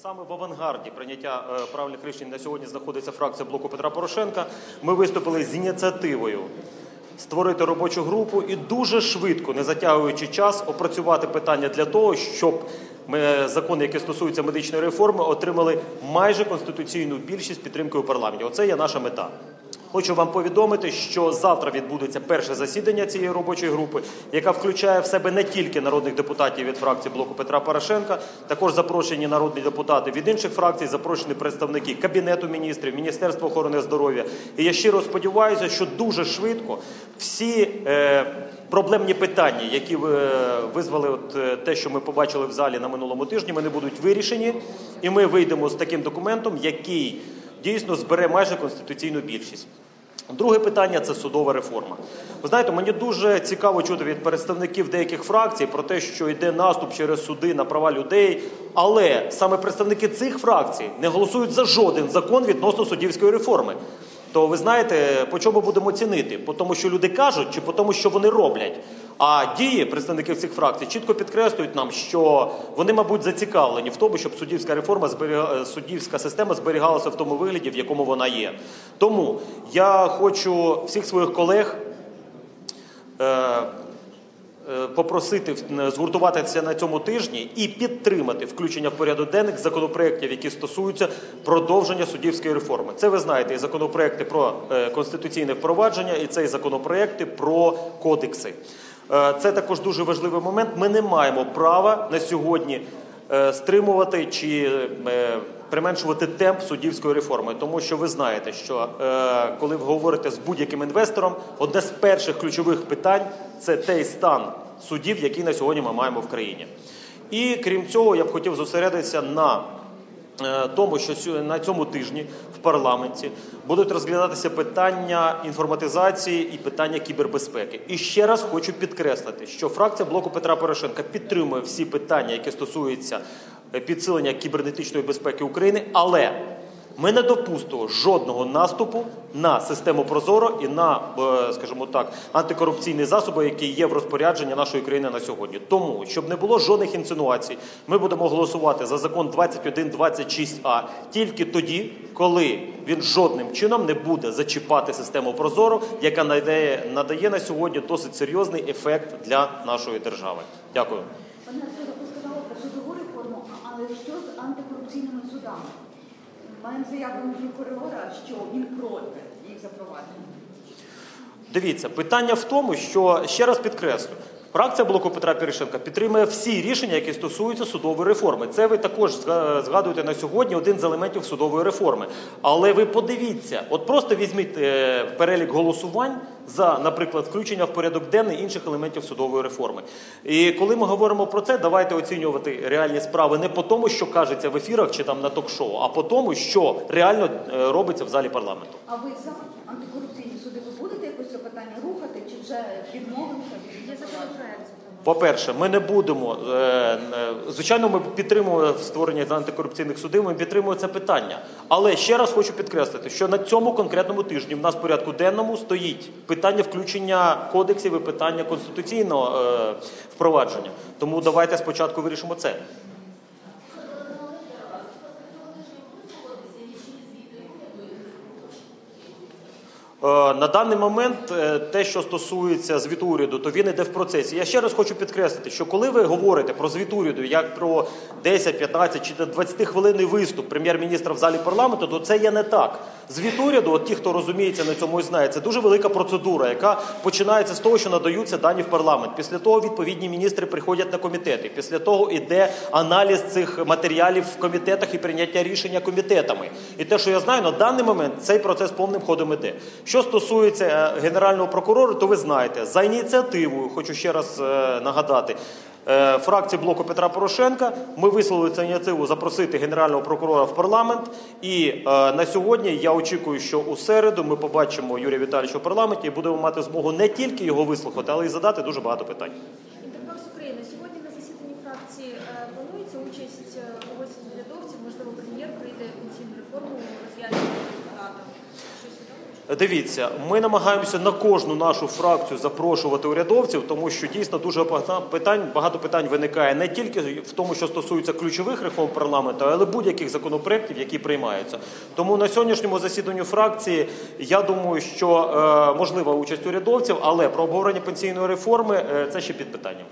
Саме в авангарді прийняття е, правильних рішень на сьогодні знаходиться фракція блоку Петра Порошенка. Ми виступили з ініціативою створити робочу групу і дуже швидко, не затягуючи час, опрацювати питання для того, щоб ми, закони, які стосуються медичної реформи, отримали майже конституційну більшість підтримки у парламенті. Оце є наша мета. Хочу вам повідомити, що завтра відбудеться перше засідання цієї робочої групи, яка включає в себе не тільки народних депутатів від фракції блоку Петра Порошенка, також запрошені народні депутати від інших фракцій, запрошені представники Кабінету міністрів, Міністерства охорони здоров'я. І я щиро сподіваюся, що дуже швидко всі е, проблемні питання, які е, визвали от, е, те, що ми побачили в залі на минулому тижні, вони будуть вирішені, і ми вийдемо з таким документом, який дійсно збере майже конституційну більшість. Друге питання це судова реформа. Ви знаєте, мені дуже цікаво чути від представників деяких фракцій про те, що йде наступ через суди на права людей. Але саме представники цих фракцій не голосують за жоден закон відносно суддівської реформи. То ви знаєте, по чому будемо цінити? По тому, що люди кажуть, чи по тому, що вони роблять? А дії представників цих фракцій чітко підкреслюють нам, що вони, мабуть, зацікавлені в тому, щоб суддівська реформа зберіга... суддівська система зберігалася в тому вигляді, в якому вона є. Тому я хочу всіх своїх колег. Е... е Попросити згуртуватися на цьому тижні і підтримати включення в порядок денних законопроєктів, які стосуються продовження суддівської реформи. Це ви знаєте, і законопроекти про е, конституційне впровадження, і це і законопроекти про кодекси. Е, це також дуже важливий момент. Ми не маємо права на сьогодні е, стримувати чи е, применшувати темп суддівської реформи, тому що ви знаєте, що коли ви говорите з будь-яким інвестором, одне з перших ключових питань це той стан судів, який на сьогодні ми маємо в країні. І крім цього, я б хотів зосередитися на тому, що на цьому тижні в парламенті будуть розглядатися питання інформатизації і питання кібербезпеки. І ще раз хочу підкреслити, що фракція блоку Петра Порошенка підтримує всі питання, які стосуються е, підсилення кібернетичної безпеки України, але ми не допустимо жодного наступу на систему Прозоро і на, е, скажімо так, антикорупційні засоби, які є в розпорядженні нашої країни на сьогодні. Тому, щоб не було жодних інсинуацій, ми будемо голосувати за закон 2126А тільки тоді, коли він жодним чином не буде зачіпати систему Прозоро, яка надає, надає на сьогодні досить серйозний ефект для нашої держави. Дякую. Пане Артуре, ви сказали про судову реформу, але що з антикорупційними судами? Маємо заяву прокурора, що він проти їх запровадження. Дивіться, питання в тому, що ще раз підкреслю. Фракція блоку Петра Порошенка підтримує всі рішення, які стосуються судової реформи. Це ви також згадуєте на сьогодні один з елементів судової реформи. Але ви подивіться, от просто візьміть е, перелік голосувань за, наприклад, включення в порядок денний інших елементів судової реформи. І коли ми говоримо про це, давайте оцінювати реальні справи не по тому, що кажеться в ефірах чи там на ток-шоу, а по тому, що реально е, робиться в залі парламенту. А ви за антикорупційні суди ви будете якось це питання рухати чи вже відмовилися? По-перше, ми не будемо е, е, звичайно, ми підтримуємо створення антикорупційних судів. Ми підтримуємо це питання. Але ще раз хочу підкреслити, що на цьому конкретному тижні в нас в порядку денному стоїть питання включення кодексів і питання конституційного е, впровадження. Тому давайте спочатку вирішимо це. На даний момент е, те, що стосується звіту уряду, то він іде в процесі. Я ще раз хочу підкреслити, що коли ви говорите про звіт уряду як про 10, 15 чи 20 хвилинний виступ прем'єр-міністра в залі парламенту, то це є не так. Звіт уряду, от ті, хто розуміється на цьому і знає, це дуже велика процедура, яка починається з того, що надаються дані в парламент. Після того відповідні міністри приходять на комітети. Після того йде аналіз цих матеріалів в комітетах і прийняття рішення комітетами. І те, що я знаю, на даний момент цей процес повним ходом іде. Що стосується е, генерального прокурора, то ви знаєте, за ініціативою, хочу ще раз е, нагадати. Е, фракції блоку Петра Порошенка ми висловили цю ініціативу запросити генерального прокурора в парламент. І на сьогодні я очікую, що у середу ми побачимо Юрія Віталійовича в парламенті і будемо мати змогу не тільки його вислухати, але й задати дуже багато питань. Інтерфакс України сьогодні на засіданні фракції планується участь Дивіться, ми намагаємося на кожну нашу фракцію запрошувати урядовців, тому що дійсно дуже багато питань, багато питань виникає не тільки в тому, що стосується ключових реформ парламенту, але будь-яких законопроєктів, які приймаються. Тому на сьогоднішньому засіданні фракції я думаю, що е, можлива участь урядовців, але про обговорення пенсійної реформи е, це ще під питанням.